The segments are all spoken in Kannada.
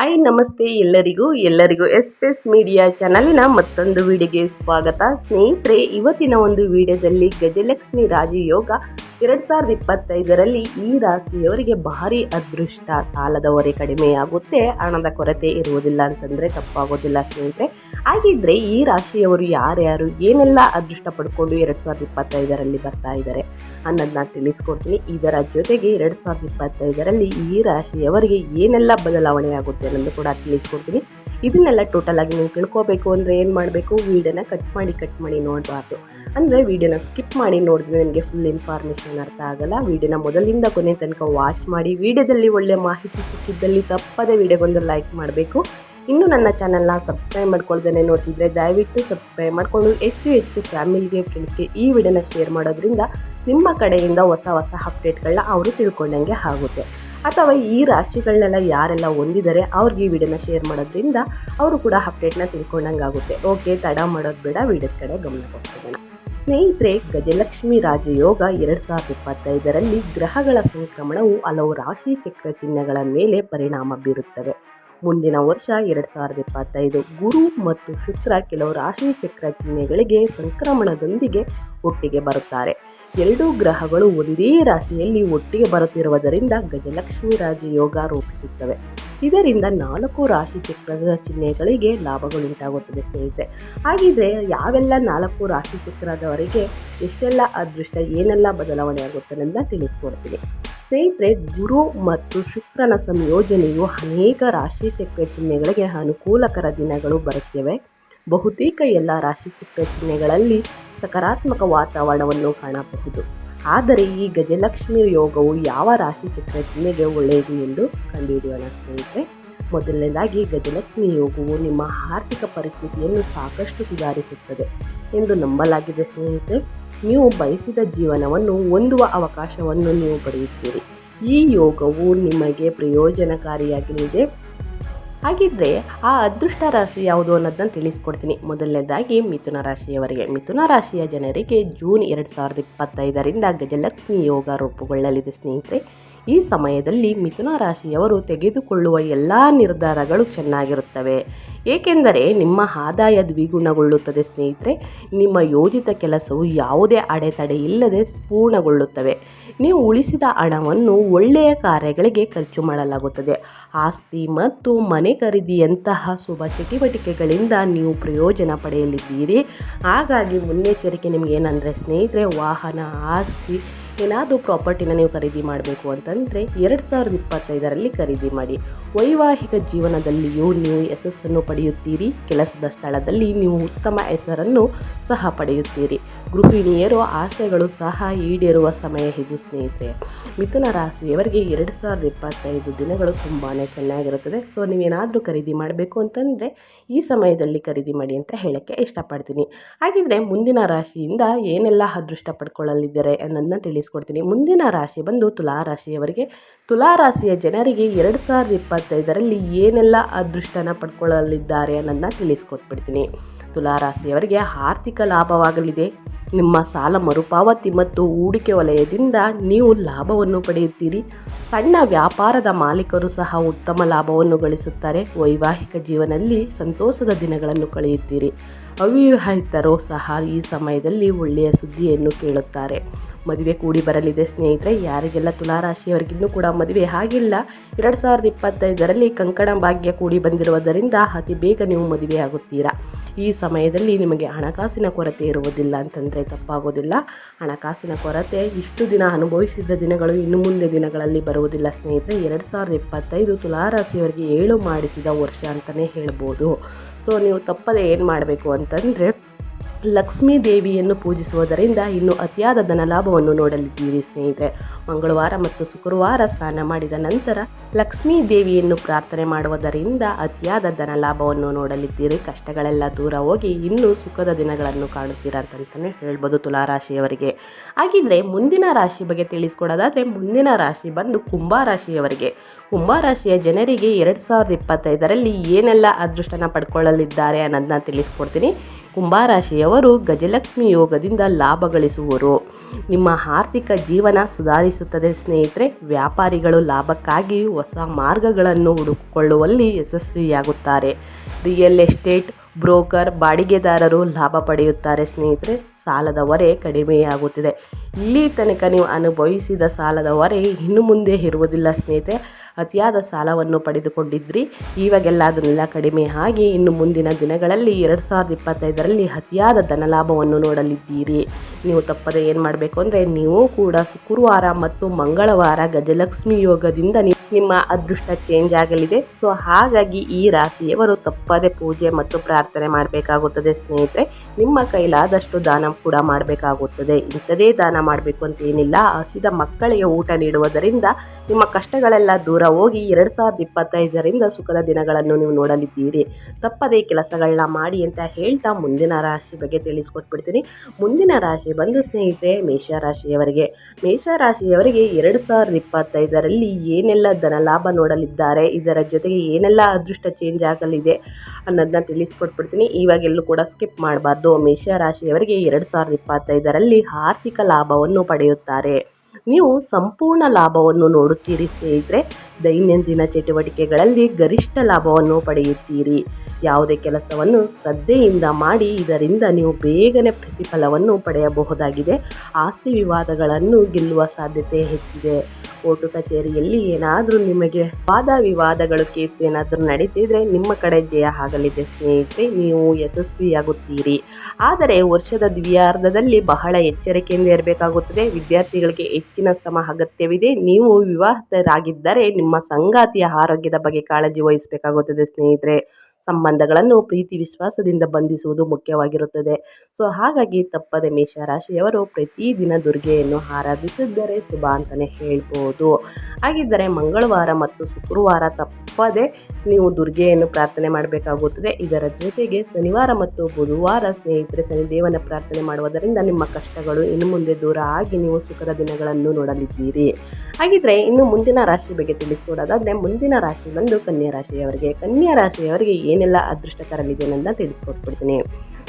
ಹಾಯ್, ನಮಸ್ತೆ ಎಲ್ಲರಿಗೂ. ಎಲ್ಲರಿಗೂ ಎಸ್ ಎಸ್ ಮೀಡಿಯಾ ಚಾನಲಿನ ಮತ್ತೊಂದು ವಿಡಿಯೋಗೆ ಸ್ವಾಗತ. ಸ್ನೇಹಿತರೆ, ಇವತ್ತಿನ ಒಂದು ವಿಡಿಯೋದಲ್ಲಿ ಗಜಲಕ್ಷ್ಮಿ ರಾಜಯೋಗ ಎರಡು ಸಾವಿರದ ಇಪ್ಪತ್ತೈದರಲ್ಲಿ ಈ ರಾಶಿಯವರಿಗೆ ಭಾರಿ ಅದೃಷ್ಟ. ಸಾಲದ ಹೊರೆ ಕಡಿಮೆಯಾಗುತ್ತೆ, ಹಣದ ಕೊರತೆ ಇರುವುದಿಲ್ಲ ಅಂತಂದರೆ ತಪ್ಪಾಗೋದಿಲ್ಲ ಸ್ನೇಹಿತರೆ. ಹಾಗಿದ್ದರೆ ಈ ರಾಶಿಯವರು ಯಾರ್ಯಾರು, ಏನೆಲ್ಲ ಅದೃಷ್ಟ ಪಡ್ಕೊಂಡು ಎರಡು ಸಾವಿರದ ಇಪ್ಪತ್ತೈದರಲ್ಲಿ ಬರ್ತಾ ಇದ್ದಾರೆ ಅನ್ನೋದನ್ನ ತಿಳಿಸ್ಕೊಡ್ತೀನಿ. ಇದರ ಜೊತೆಗೆ ಎರಡು ಸಾವಿರದ ಇಪ್ಪತ್ತೈದರಲ್ಲಿ ಈ ರಾಶಿಯವರಿಗೆ ಏನೆಲ್ಲ ಬದಲಾವಣೆ ಆಗುತ್ತೆ ಅನ್ನೋದು ಕೂಡ ತಿಳಿಸ್ಕೊಡ್ತೀನಿ. ಇದನ್ನೆಲ್ಲ ಟೋಟಲ್ ಆಗಿ ನೀವು ತಿಳ್ಕೊಬೇಕು ಅಂದರೆ ಏನು ಮಾಡಬೇಕು? ವೀಡಿಯೋನ ಕಟ್ ಮಾಡಿ ಕಟ್ ಮಾಡಿ ನೋಡಬಾರ್ದು. ಅಂದರೆ ವೀಡಿಯೋನ ಸ್ಕಿಪ್ ಮಾಡಿ ನೋಡಿದ್ರೆ ನಿಮಗೆ ಫುಲ್ ಇನ್ಫಾರ್ಮೇಷನ್ ಅರ್ಥ ಆಗಲ್ಲ. ವೀಡಿಯೋನ ಮೊದಲಿಂದ ಕೊನೆ ತನಕ ವಾಚ್ ಮಾಡಿ, ವೀಡಿಯೋದಲ್ಲಿ ಒಳ್ಳೆ ಮಾಹಿತಿ ಸಿಕ್ಕಿದ್ದಲ್ಲಿ ತಪ್ಪದೇ ವೀಡಿಯೋಗೊಂದು ಲೈಕ್ ಮಾಡಬೇಕು. ಇನ್ನು ನನ್ನ ಚಾನಲ್ನ ಸಬ್ಸ್ಕ್ರೈಬ್ ಮಾಡ್ಕೊಳ್ದೇನೆ ನೋಡ್ತಿದ್ರೆ ದಯವಿಟ್ಟು ಸಬ್ಸ್ಕ್ರೈಬ್ ಮಾಡಿಕೊಂಡು ಹೆಚ್ಚು ಹೆಚ್ಚು ಫ್ಯಾಮಿಲಿಗೆ ಫ್ರೆಂಡ್ಸ್ಗೆ ಈ ವಿಡಿಯೋನ ಶೇರ್ ಮಾಡೋದ್ರಿಂದ ನಿಮ್ಮ ಕಡೆಯಿಂದ ಹೊಸ ಹೊಸ ಅಪ್ಡೇಟ್ಗಳನ್ನ ಅವರು ತಿಳ್ಕೊಂಡಂಗೆ ಆಗುತ್ತೆ. ಅಥವಾ ಈ ರಾಶಿಗಳನ್ನೆಲ್ಲ ಯಾರೆಲ್ಲ ಹೊಂದಿದ್ದಾರೆ ಅವ್ರಿಗೆ ಈ ವಿಡಿಯೋನ ಶೇರ್ ಮಾಡೋದ್ರಿಂದ ಅವರು ಕೂಡ ಅಪ್ಡೇಟ್ನ ತಿಳ್ಕೊಂಡಂಗೆ ಆಗುತ್ತೆ ಓಕೆ ತಡ ಮಾಡೋದು ಬೇಡ, ವಿಡಿಯೋದ ಕಡೆ ಗಮನ ಕೊಡ್ತಿದ್ದೇನೆ ಸ್ನೇಹಿತರೆ, ಗಜಲಕ್ಷ್ಮಿ ರಾಜಯೋಗ ಎರಡು ಸಾವಿರದ ಇಪ್ಪತ್ತೈದರಲ್ಲಿ ಗ್ರಹಗಳ ಸಂಕ್ರಮಣವು ಹಲವು ರಾಶಿ ಚಕ್ರ ಚಿಹ್ನೆಗಳ ಮೇಲೆ ಪರಿಣಾಮ ಬೀರುತ್ತವೆ. ಮುಂದಿನ ವರ್ಷ ಎರಡು ಸಾವಿರದ ಇಪ್ಪತ್ತೈದು, ಗುರು ಮತ್ತು ಶುಕ್ರ ಕೆಲವು ರಾಶಿ ಚಕ್ರ ಚಿಹ್ನೆಗಳಿಗೆ ಸಂಕ್ರಮಣದೊಂದಿಗೆ ಒಟ್ಟಿಗೆ ಬರುತ್ತಾರೆ. ಎರಡೂ ಗ್ರಹಗಳು ಒಂದೇ ರಾಶಿಯಲ್ಲಿ ಒಟ್ಟಿಗೆ ಬರುತ್ತಿರುವುದರಿಂದ ಗಜಲಕ್ಷ್ಮಿ ರಾಜಯೋಗ ರೂಪಿಸುತ್ತವೆ. ಇದರಿಂದ ನಾಲ್ಕು ರಾಶಿ ಚಕ್ರದ ಚಿಹ್ನೆಗಳಿಗೆ ಲಾಭಗಳುಂಟಾಗುತ್ತದೆ ಸ್ನೇಹಿತರೆ. ಹಾಗಿದ್ರೆ ಯಾವೆಲ್ಲ ನಾಲ್ಕು ರಾಶಿ ಚಕ್ರದವರೆಗೆ ಎಷ್ಟೆಲ್ಲ ಅದೃಷ್ಟ, ಏನೆಲ್ಲ ಬದಲಾವಣೆ ಆಗುತ್ತೆ ಅಂತ ತಿಳಿಸ್ಕೊಡ್ತೀನಿ. ಸ್ನೇಹಿತರೆ, ಗುರು ಮತ್ತು ಶುಕ್ರನ ಸಂಯೋಜನೆಯು ಅನೇಕ ರಾಶಿ ಚಕ್ರ ಚಿಹ್ನೆಗಳಿಗೆ ಅನುಕೂಲಕರ ದಿನಗಳು ಬರುತ್ತವೆ. ಬಹುತೇಕ ಎಲ್ಲ ರಾಶಿ ಚಕ್ರ ಚಿಹ್ನೆಗಳಲ್ಲಿ ಸಕಾರಾತ್ಮಕ ವಾತಾವರಣವನ್ನು ಕಾಣಬಹುದು. ಆದರೆ ಈ ಗಜಲಕ್ಷ್ಮಿ ಯೋಗವು ಯಾವ ರಾಶಿ ಚಕ್ರ ಚಿಹ್ನೆಗೆ ಒಳ್ಳೆಯದು ಎಂದು ಕಂಡುಹಿಡಿಯೋಣ ಸ್ನೇಹಿತರೆ. ಮೊದಲನೇದಾಗಿ ಗಜಲಕ್ಷ್ಮಿ ಯೋಗವು ನಿಮ್ಮ ಆರ್ಥಿಕ ಪರಿಸ್ಥಿತಿಯನ್ನು ಸಾಕಷ್ಟು ಸುಧಾರಿಸುತ್ತದೆ ಎಂದು ನಂಬಲಾಗಿದೆ ಸ್ನೇಹಿತರೆ. ನೀವು ಬಯಸಿದ ಜೀವನವನ್ನು ಹೊಂದುವ ಅವಕಾಶವನ್ನು ನೀವು ಪಡೆಯುತ್ತೀರಿ. ಈ ಯೋಗವು ನಿಮಗೆ ಪ್ರಯೋಜನಕಾರಿಯಾಗಲಿದೆ. ಹಾಗಿದ್ರೆ ಆ ಅದೃಷ್ಟ ರಾಶಿ ಯಾವುದು ಅನ್ನೋದನ್ನ ತಿಳಿಸ್ಕೊಡ್ತೀನಿ. ಮೊದಲನೇದಾಗಿ ಮಿಥುನ ರಾಶಿಯವರಿಗೆ. ಮಿಥುನ ರಾಶಿಯ ಜನರಿಗೆ ಜೂನ್ ಎರಡು ಸಾವಿರದ ಇಪ್ಪತ್ತೈದರಿಂದ ಗಜಲಕ್ಷ್ಮಿ ಯೋಗ ರೂಪುಗೊಳ್ಳಲಿದೆ ಸ್ನೇಹಿತರೆ. ಈ ಸಮಯದಲ್ಲಿ ಮಿಥುನ ರಾಶಿಯವರು ತೆಗೆದುಕೊಳ್ಳುವ ಎಲ್ಲ ನಿರ್ಧಾರಗಳು ಚೆನ್ನಾಗಿರುತ್ತವೆ. ಏಕೆಂದರೆ ನಿಮ್ಮ ಆದಾಯ ದ್ವಿಗುಣಗೊಳ್ಳುತ್ತದೆ ಸ್ನೇಹಿತರೆ. ನಿಮ್ಮ ಯೋಜಿತ ಕೆಲಸವು ಯಾವುದೇ ಅಡೆತಡೆ ಇಲ್ಲದೆ ಪೂರ್ಣಗೊಳ್ಳುತ್ತವೆ. ನೀವು ಉಳಿಸಿದ ಹಣವನ್ನು ಒಳ್ಳೆಯ ಕಾರ್ಯಗಳಿಗೆ ಖರ್ಚು ಮಾಡಲಾಗುತ್ತದೆ. ಆಸ್ತಿ ಮತ್ತು ಮನೆ ಖರೀದಿಯಂತಹ ಶುಭ ಚಟುವಟಿಕೆಗಳಿಂದ ನೀವು ಪ್ರಯೋಜನ ಪಡೆಯಲಿದ್ದೀರಿ. ಹಾಗಾಗಿ ಮುನ್ನೆಚ್ಚರಿಕೆ ನಿಮಗೆ ಏನಂದರೆ ಸ್ನೇಹಿತರೆ, ವಾಹನ, ಆಸ್ತಿ ಏನಾದರೂ ಪ್ರಾಪರ್ಟಿನ ನೀವು ಖರೀದಿ ಮಾಡಬೇಕು ಅಂತಂದರೆ ಎರಡು ಸಾವಿರದ ಇಪ್ಪತ್ತೈದರಲ್ಲಿ ಖರೀದಿ ಮಾಡಿ. ವೈವಾಹಿಕ ಜೀವನದಲ್ಲಿಯೂ ನೀವು ಯಶಸ್ಸನ್ನು ಪಡೆಯುತ್ತೀರಿ. ಕೆಲಸದ ಸ್ಥಳದಲ್ಲಿ ನೀವು ಉತ್ತಮ ಹೆಸರನ್ನು ಸಹ ಪಡೆಯುತ್ತೀರಿ. ಗೃಹಿಣಿಯರು ಆಸೆಗಳು ಸಹ ಈಡೇರುವ ಸಮಯ ಇದು, ಸ್ನೇಹಿತರೆ. ಮಿಥುನ ರಾಶಿಯವರಿಗೆ ಎರಡು ಸಾವಿರದ ಇಪ್ಪತ್ತೈದು ದಿನಗಳು ತುಂಬಾ ಚೆನ್ನಾಗಿರುತ್ತದೆ. ಸೊ ನೀವೇನಾದರೂ ಖರೀದಿ ಮಾಡಬೇಕು ಅಂತಂದರೆ ಈ ಸಮಯದಲ್ಲಿ ಖರೀದಿ ಮಾಡಿ ಅಂತ ಹೇಳೋಕ್ಕೆ ಇಷ್ಟಪಡ್ತೀನಿ. ಹಾಗಿದ್ರೆ ಮುಂದಿನ ರಾಶಿಯಿಂದ ಏನೆಲ್ಲ ಅದೃಷ್ಟ ಪಡ್ಕೊಳ್ಳಲಿದ್ದಾರೆ ಅನ್ನೋದನ್ನ ತಿಳಿಸ್ಕೊಡ್ತೀನಿ. ಮುಂದಿನ ರಾಶಿ ಬಂದು ತುಲಾ ರಾಶಿಯವರಿಗೆ ತುಲಾ ರಾಶಿಯ ಜನರಿಗೆ ಎರಡು ಸಾವಿರದ ಇಪ್ಪತ್ತೈದರಲ್ಲಿ ಏನೆಲ್ಲ ಅದೃಷ್ಟನ ಪಡ್ಕೊಳ್ಳಲಿದ್ದಾರೆ ಅನ್ನೋದನ್ನ ತಿಳಿಸ್ಕೊಟ್ಬಿಡ್ತೀನಿ. ತುಲಾರಾಶಿಯವರಿಗೆ ಆರ್ಥಿಕ ಲಾಭವಾಗಲಿದೆ. ನಿಮ್ಮ ಸಾಲ ಮರುಪಾವತಿ ಮತ್ತು ಹೂಡಿಕೆ ವಲಯದಿಂದ ನೀವು ಲಾಭವನ್ನು ಪಡೆಯುತ್ತೀರಿ. ಸಣ್ಣ ವ್ಯಾಪಾರದ ಮಾಲೀಕರು ಸಹ ಉತ್ತಮ ಲಾಭವನ್ನು ಗಳಿಸುತ್ತಾರೆ. ವೈವಾಹಿಕ ಜೀವನದಲ್ಲಿ ಸಂತೋಷದ ದಿನಗಳನ್ನು ಕಳೆಯುತ್ತೀರಿ. ಅವಿವಾಹಿತರು ಸಹ ಈ ಸಮಯದಲ್ಲಿ ಒಳ್ಳೆಯ ಸುದ್ದಿಯನ್ನು ಕೇಳುತ್ತಾರೆ. ಮದುವೆ ಕೂಡಿ ಬರಲಿದೆ ಸ್ನೇಹಿತರೆ, ಯಾರಿಗೆಲ್ಲ ತುಲಾರಾಶಿಯವರಿಗಿನ್ನೂ ಕೂಡ ಮದುವೆ ಆಗಿಲ್ಲ. ಎರಡು ಸಾವಿರದ ಇಪ್ಪತ್ತೈದರಲ್ಲಿ ಕಂಕಣ ಭಾಗ್ಯ ಕೂಡಿ ಬಂದಿರುವುದರಿಂದ ಅತಿ ಬೇಗ ನೀವು ಮದುವೆ ಆಗುತ್ತೀರಾ ಈ ಸಮಯದಲ್ಲಿ ನಿಮಗೆ ಹಣಕಾಸಿನ ಕೊರತೆ ಇರುವುದಿಲ್ಲ ಅಂತಂದರೆ ತಪ್ಪಾಗೋದಿಲ್ಲ ಹಣಕಾಸಿನ ಕೊರತೆ ಇಷ್ಟು ದಿನ ಅನುಭವಿಸಿದ ದಿನಗಳು ಇನ್ನು ಮುಂದೆ ದಿನಗಳಲ್ಲಿ ಬರುವುದಿಲ್ಲ ಸ್ನೇಹಿತರೆ. ಎರಡು ಸಾವಿರದ ಇಪ್ಪತ್ತೈದು ತುಲಾರಾಶಿಯವರಿಗೆ ಏಳು ಮಾಡಿಸಿದ ವರ್ಷ ಅಂತಲೇ ಹೇಳ್ಬೋದು. ಸೊ ನೀವು ತಪ್ಪದೆ ಏನು ಮಾಡಬೇಕು ಅಂತಂದರೆ ಲಕ್ಷ್ಮೀ ದೇವಿಯನ್ನು ಪೂಜಿಸುವುದರಿಂದ ಇನ್ನು ಅತಿಯಾದ ಧನಲಾಭವನ್ನು ನೋಡಲಿದ್ದೀರಿ ಸ್ನೇಹಿತರೆ. ಮಂಗಳವಾರ ಮತ್ತು ಶುಕ್ರವಾರ ಸ್ನಾನ ಮಾಡಿದ ನಂತರ ಲಕ್ಷ್ಮೀ ದೇವಿಯನ್ನು ಪ್ರಾರ್ಥನೆ ಮಾಡುವುದರಿಂದ ಅತಿಯಾದ ಧನಲಾಭವನ್ನು ನೋಡಲಿದ್ದೀರಿ. ಕಷ್ಟಗಳೆಲ್ಲ ದೂರ ಹೋಗಿ ಇನ್ನೂ ಸುಖದ ದಿನಗಳನ್ನು ಕಾಣುತ್ತೀರಾ ಅಂತಂತಲೇ ಹೇಳ್ಬೋದು ತುಲಾರಾಶಿಯವರಿಗೆ. ಹಾಗಿದ್ರೆ ಮುಂದಿನ ರಾಶಿ ಬಗ್ಗೆ ತಿಳಿಸ್ಕೊಡೋದಾದರೆ ಮುಂದಿನ ರಾಶಿ ಬಂದು ಕುಂಭಾರಾಶಿಯವರಿಗೆ. ಕುಂಭರಾಶಿಯ ಜನರಿಗೆ ಎರಡು ಸಾವಿರದ ಇಪ್ಪತ್ತೈದರಲ್ಲಿ ಏನೆಲ್ಲ ಅದೃಷ್ಟನ ಪಡ್ಕೊಳ್ಳಲಿದ್ದಾರೆ ಅನ್ನೋದನ್ನ ತಿಳಿಸ್ಕೊಡ್ತೀನಿ. ಕುಂಭರಾಶಿಯವರು ಗಜಲಕ್ಷ್ಮಿ ಯೋಗದಿಂದ ಲಾಭ ಗಳಿಸುವರು. ನಿಮ್ಮ ಆರ್ಥಿಕ ಜೀವನ ಸುಧಾರಿಸುತ್ತದೆ ಸ್ನೇಹಿತರೆ. ವ್ಯಾಪಾರಿಗಳು ಲಾಭಕ್ಕಾಗಿ ಹೊಸ ಮಾರ್ಗಗಳನ್ನು ಹುಡುಕಿಕೊಳ್ಳುವಲ್ಲಿ ಯಶಸ್ವಿಯಾಗುತ್ತಾರೆ. ರಿಯಲ್ ಎಸ್ಟೇಟ್ ಬ್ರೋಕರ್ ಬಾಡಿಗೆದಾರರು ಲಾಭ ಪಡೆಯುತ್ತಾರೆ ಸ್ನೇಹಿತರೆ. ಸಾಲದ ಹೊರೆ ಕಡಿಮೆಯಾಗುತ್ತಿದೆ. ಇಲ್ಲಿ ತನಕ ನೀವು ಅನುಭವಿಸಿದ ಸಾಲದ ಹೊರೆ ಇನ್ನು ಮುಂದೆ ಇರುವುದಿಲ್ಲ ಸ್ನೇಹಿತರೆ. ಅತಿಯಾದ ಸಾಲವನ್ನು ಪಡೆದುಕೊಂಡಿದ್ರಿ. ಇವಾಗೆಲ್ಲ ಅದನ್ನೆಲ್ಲ ಕಡಿಮೆ ಆಗಿ ಇನ್ನು ಮುಂದಿನ ದಿನಗಳಲ್ಲಿ ಎರಡು ಸಾವಿರದ ಇಪ್ಪತ್ತೈದರಲ್ಲಿ ಅತಿಯಾದ ಧನಲಾಭವನ್ನು ನೋಡಲಿದ್ದೀರಿ. ನೀವು ತಪ್ಪದೆ ಏನು ಮಾಡಬೇಕು ಅಂದರೆ ನೀವು ಕೂಡ ಶುಕ್ರವಾರ ಮತ್ತು ಮಂಗಳವಾರ ಗಜಲಕ್ಷ್ಮಿ ಯೋಗದಿಂದ ನಿಮ್ಮ ಅದೃಷ್ಟ ಚೇಂಜ್ ಆಗಲಿದೆ. ಸೊ ಹಾಗಾಗಿ ಈ ರಾಶಿಯವರು ತಪ್ಪದೆ ಪೂಜೆ ಮತ್ತು ಪ್ರಾರ್ಥನೆ ಮಾಡಬೇಕಾಗುತ್ತದೆ ಸ್ನೇಹಿತರೆ. ನಿಮ್ಮ ಕೈಲಾದಷ್ಟು ದಾನ ಕೂಡ ಮಾಡಬೇಕಾಗುತ್ತದೆ. ಇಂಥದೇ ದಾನ ಮಾಡಬೇಕು ಅಂತ ಏನಿಲ್ಲ. ಹಸಿದ ಮಕ್ಕಳಿಗೆ ಊಟ ನೀಡುವುದರಿಂದ ನಿಮ್ಮ ಕಷ್ಟಗಳೆಲ್ಲ ದೂರ ಹೋಗಿ ಎರಡು ಸಾವಿರದ ಇಪ್ಪತ್ತೈದರಿಂದ ಸುಖದ ದಿನಗಳನ್ನು ನೀವು ನೋಡಲಿದ್ದೀರಿ. ತಪ್ಪದೇ ಕೆಲಸಗಳನ್ನ ಮಾಡಿ ಅಂತ ಹೇಳ್ತಾ ಮುಂದಿನ ರಾಶಿ ಬಗ್ಗೆ ತಿಳಿಸ್ಕೊಟ್ಬಿಡ್ತೀನಿ. ಮುಂದಿನ ರಾಶಿ ಬಂದು ಸ್ನೇಹಿತರೆ ಮೇಷರಾಶಿಯವರಿಗೆ ಮೇಷರಾಶಿಯವರಿಗೆ ಎರಡು ಸಾವಿರದ ಇಪ್ಪತ್ತೈದರಲ್ಲಿ ಏನೆಲ್ಲ ಧನ ಲಾಭ ನೋಡಲಿದ್ದಾರೆ, ಇದರ ಜೊತೆಗೆ ಏನೆಲ್ಲ ಅದೃಷ್ಟ ಚೇಂಜ್ ಆಗಲಿದೆ ಅನ್ನೋದನ್ನ ತಿಳಿಸ್ಕೊಟ್ಬಿಡ್ತೀನಿ. ಇವಾಗೆಲ್ಲೂ ಕೂಡ ಸ್ಕಿಪ್ ಮಾಡಬಾರ್ದು. ಮೇಷರಾಶಿಯವರಿಗೆ ಎರಡು ಸಾವಿರದ ಇಪ್ಪತ್ತೈದರಲ್ಲಿ ಆರ್ಥಿಕ ಲಾಭವನ್ನು ಪಡೆಯುತ್ತಾರೆ. ನೀವು ಸಂಪೂರ್ಣ ಲಾಭವನ್ನು ನೋಡುತ್ತೀರಿ ಸ್ನೇಹಿತರೆ. ದೈನಂದಿನ ಚಟುವಟಿಕೆಗಳಲ್ಲಿ ಗರಿಷ್ಠ ಲಾಭವನ್ನು ಪಡೆಯುತ್ತೀರಿ. ಯಾವುದೇ ಕೆಲಸವನ್ನು ಶ್ರದ್ಧೆಯಿಂದ ಮಾಡಿ ಇದರಿಂದ ನೀವು ಬೇಗನೆ ಪ್ರತಿಫಲವನ್ನು ಪಡೆಯಬಹುದಾಗಿದೆ. ಆಸ್ತಿ ವಿವಾದಗಳನ್ನು ಗೆಲ್ಲುವ ಸಾಧ್ಯತೆ ಹೆಚ್ಚಿದೆ. ಕೋರ್ಟು ಕಚೇರಿಯಲ್ಲಿ ಏನಾದರೂ ನಿಮಗೆ ವಾದ ವಿವಾದಗಳು ಕೇಸ್ ಏನಾದರೂ ನಡೀತಿದ್ರೆ ನಿಮ್ಮ ಕಡೆ ಜಯ ಆಗಲಿದೆ ಸ್ನೇಹಿತರೆ, ನೀವು ಯಶಸ್ವಿಯಾಗುತ್ತೀರಿ. ಆದರೆ ವರ್ಷದ ದ್ವಿಯಾರ್ಧದಲ್ಲಿ ಬಹಳ ಎಚ್ಚರಿಕೆಯಿಂದ ಇರಬೇಕಾಗುತ್ತದೆ. ವಿದ್ಯಾರ್ಥಿಗಳಿಗೆ ಹೆಚ್ಚಿನ ಶ್ರಮ ಅಗತ್ಯವಿದೆ. ನೀವು ವಿವಾಹಿತರಾಗಿದ್ದರೆ ನಿಮ್ಮ ಸಂಗಾತಿಯ ಆರೋಗ್ಯದ ಬಗ್ಗೆ ಕಾಳಜಿ ವಹಿಸಬೇಕಾಗುತ್ತದೆ ಸ್ನೇಹಿತರೆ. ಸಂಬಂಧಗಳನ್ನು ಪ್ರೀತಿ ವಿಶ್ವಾಸದಿಂದ ಬಂಧಿಸುವುದು ಮುಖ್ಯವಾಗಿರುತ್ತದೆ. ಸೊ, ಹಾಗಾಗಿ ತಪ್ಪದೆ ಮೇಷರಾಶಿಯವರು ಪ್ರತಿದಿನ ದುರ್ಗೆಯನ್ನು ಆರಾಧಿಸಿದ್ದರೆ ಶುಭ ಅಂತಲೇ ಹೇಳ್ಬೋದು. ಹಾಗಿದ್ದರೆ ಮಂಗಳವಾರ ಮತ್ತು ಶುಕ್ರವಾರ ತಪ್ಪದೆ ನೀವು ದುರ್ಗೆಯನ್ನು ಪ್ರಾರ್ಥನೆ ಮಾಡಬೇಕಾಗುತ್ತದೆ. ಇದರ ಜೊತೆಗೆ ಶನಿವಾರ ಮತ್ತು ಬುಧವಾರ ಸ್ನೇಹಿತರೆ ಶನಿದೇವನ ಪ್ರಾರ್ಥನೆ ಮಾಡುವುದರಿಂದ ನಿಮ್ಮ ಕಷ್ಟಗಳು ಇನ್ನು ಮುಂದೆ ದೂರ ಆಗಿ ನೀವು ಸುಖದ ದಿನಗಳನ್ನು ನೋಡಲಿದ್ದೀರಿ. ಹಾಗಿದ್ರೆ ಇನ್ನು ಮುಂದಿನ ರಾಶಿ ಬಗ್ಗೆ ತಿಳಿಸ್ಕೊಡೋದಾದರೆ ಮುಂದಿನ ರಾಶಿ ಬಂದು ಕನ್ಯಾ ರಾಶಿಯವರಿಗೆ. ಕನ್ಯಾ ರಾಶಿಯವರಿಗೆ ಏನೆಲ್ಲ ಅದೃಷ್ಟಕರಲ್ಲಿದೆ ಅನ್ನೋದನ್ನ ತಿಳಿಸ್ಕೊಟ್ಬಿಡ್ತೀನಿ.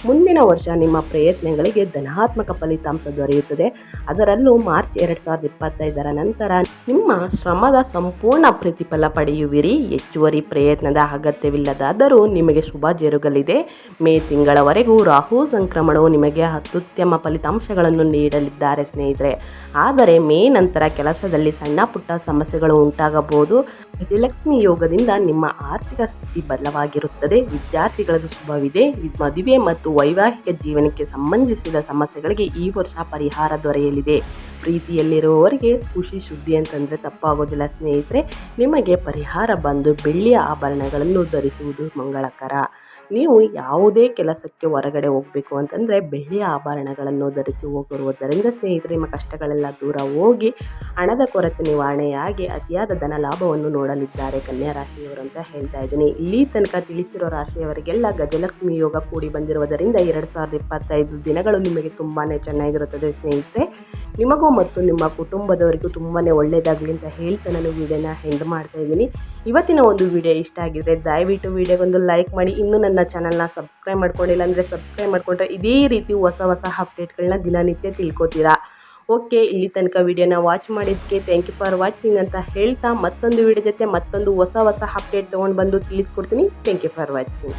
ಮುಂದಿನ ವರ್ಷ ನಿಮ್ಮ ಪ್ರಯತ್ನಗಳಿಗೆ ಧನಾತ್ಮಕ ಫಲಿತಾಂಶ ದೊರೆಯುತ್ತದೆ. ಅದರಲ್ಲೂ ಮಾರ್ಚ್ ಎರಡು ಸಾವಿರದ ಇಪ್ಪತ್ತೈದರ ನಂತರ ನಿಮ್ಮ ಶ್ರಮದ ಸಂಪೂರ್ಣ ಪ್ರತಿಫಲ ಪಡೆಯುವಿರಿ. ಹೆಚ್ಚುವರಿ ಪ್ರಯತ್ನದ ಅಗತ್ಯವಿಲ್ಲದಾದರೂ ನಿಮಗೆ ಶುಭ ಜರುಗಲಿದೆ. ಮೇ ತಿಂಗಳವರೆಗೂ ರಾಹು ಸಂಕ್ರಮಣವು ನಿಮಗೆ ಅತ್ಯುತ್ತಮ ಫಲಿತಾಂಶಗಳನ್ನು ನೀಡಲಿದ್ದಾರೆ ಸ್ನೇಹಿತರೆ. ಆದರೆ ಮೇ ನಂತರ ಕೆಲಸದಲ್ಲಿ ಸಣ್ಣ ಪುಟ್ಟ ಸಮಸ್ಯೆಗಳು ಉಂಟಾಗಬಹುದು. ಗಜಲಕ್ಷ್ಮಿ ಯೋಗದಿಂದ ನಿಮ್ಮ ಆರ್ಥಿಕ ಸ್ಥಿತಿ ಬಲವಾಗಿರುತ್ತದೆ. ವಿದ್ಯಾರ್ಥಿಗಳದ್ದು ಶುಭವಿದೆ. ಮದುವೆ ಮತ್ತು ವೈವಾಹಿಕ ಜೀವನಕ್ಕೆ ಸಂಬಂಧಿಸಿದ ಸಮಸ್ಯೆಗಳಿಗೆ ಈ ವರ್ಷ ಪರಿಹಾರ ದೊರೆಯಲಿದೆ. ಪ್ರೀತಿಯಲ್ಲಿರುವವರಿಗೆ ಖುಷಿ ಸುದ್ದಿ ಅಂತಂದರೆ ತಪ್ಪಾಗೋದಿಲ್ಲ ಸ್ನೇಹಿತರೆ. ನಿಮಗೆ ಪರಿಹಾರ ಬಂದು ಬೆಳ್ಳಿಯ ಆಭರಣಗಳನ್ನು ಧರಿಸುವುದು ಮಂಗಳಕರ. ನೀವು ಯಾವುದೇ ಕೆಲಸಕ್ಕೆ ಹೊರಗಡೆ ಹೋಗಬೇಕು ಅಂತಂದರೆ ಬೆಳ್ಳಿಯ ಆಭರಣಗಳನ್ನು ಧರಿಸಿ ಹೋಗಿರುವುದರಿಂದ ಸ್ನೇಹಿತರೆ ನಿಮ್ಮ ಕಷ್ಟಗಳೆಲ್ಲ ದೂರ ಹೋಗಿ ಹಣದ ಕೊರತೆ ನಿವಾರಣೆಯಾಗಿ ಅತಿಯಾದ ಧನ ಲಾಭವನ್ನು ನೋಡಲಿದ್ದಾರೆ ಕನ್ಯಾ ರಾಶಿಯವರು ಅಂತ ಹೇಳ್ತಾ ಇದ್ದೀನಿ. ಇಲ್ಲಿ ತನಕ ತಿಳಿಸಿರೋ ರಾಶಿಯವರಿಗೆಲ್ಲ ಗಜಲಕ್ಷ್ಮಿ ಯೋಗ ಕೂಡಿ ಬಂದಿರುವುದರಿಂದ ಎರಡು ಸಾವಿರದ ಇಪ್ಪತ್ತೈದು ದಿನಗಳು ನಿಮಗೆ ತುಂಬಾ ಚೆನ್ನಾಗಿರುತ್ತದೆ ಸ್ನೇಹಿತರೆ. ನಿಮಗೂ ಮತ್ತು ನಿಮ್ಮ ಕುಟುಂಬದವರಿಗೂ ತುಂಬಾ ಒಳ್ಳೆಯದಾಗಲಿ ಅಂತ ಹೇಳ್ತಾ ನಾನು ವೀಡಿಯೋನ ಹೆಂಡ್ ಮಾಡ್ತಾ ಇದ್ದೀನಿ. ಇವತ್ತಿನ ಒಂದು ವಿಡಿಯೋ ಇಷ್ಟ ಆಗಿದ್ರೆ ದಯವಿಟ್ಟು ವಿಡಿಯೋಗೊಂದು ಲೈಕ್ ಮಾಡಿ. ಇನ್ನೂ ನನ್ನ ಚಾನಲ್ನ ಸಬ್ಸ್ಕ್ರೈಬ್ ಮಾಡ್ಕೊಂಡಿಲ್ಲ ಅಂದರೆ ಸಬ್ಸ್ಕ್ರೈಬ್ ಮಾಡಿಕೊಂಡ್ರೆ ಇದೇ ರೀತಿ ಹೊಸ ಹೊಸ ಅಪ್ಡೇಟ್ಗಳನ್ನ ದಿನನಿತ್ಯ ತಿಳ್ಕೊತೀರಾ. ಓಕೆ, ಇಲ್ಲಿ ತನಕ ವಿಡಿಯೋನ ವಾಚ್ ಮಾಡಿದ್ದಕ್ಕೆ ಥ್ಯಾಂಕ್ ಯು ಫಾರ್ ವಾಚಿಂಗ್ ಅಂತ ಹೇಳ್ತಾ ಮತ್ತೊಂದು ವಿಡಿಯೋ ಜೊತೆ ಮತ್ತೊಂದು ಹೊಸ ಹೊಸ ಅಪ್ಡೇಟ್ ತೊಗೊಂಡು ಬಂದು ತಿಳಿಸ್ಕೊಡ್ತೀನಿ. Thank you for watching